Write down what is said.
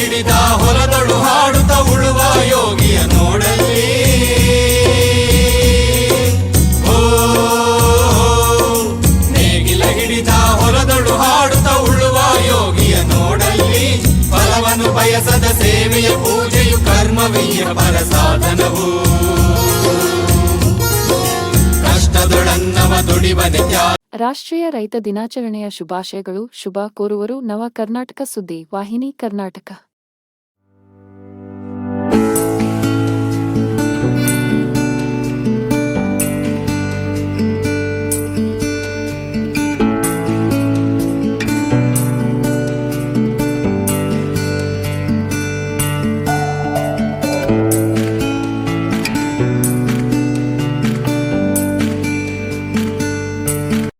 ಹಿಡಿದ ಹೊಲದಳು ಹಾಡುತ್ತ ಉಳುವ ಯೋಗಿಯ ನೋಡಲಿ ಓ ನೇಗಿಲ ಹಿಡಿದ ಹೊಲದಳು ಹಾಡುತ್ತ ಉಳುವ ಯೋಗಿಯ ನೋಡಲಿ ಫಲವನ್ನು ಬಯಸದ ಸೇವೆಯ ಪೂಜೆಯು ಕರ್ಮವೀಯ ಪರ ಸಾಧನವು. ಕಷ್ಟದೊಳನ್ನವ ರಾಷ್ಟ್ರೀಯ ರೈತ ದಿನಾಚರಣೆಯ ಶುಭಾಶಯಗಳು. ಶುಭ ಕೋರುವರು ನವ ಕರ್ನಾಟಕ ಸುದ್ದಿ, ವಾಹಿನಿ ಕರ್ನಾಟಕ.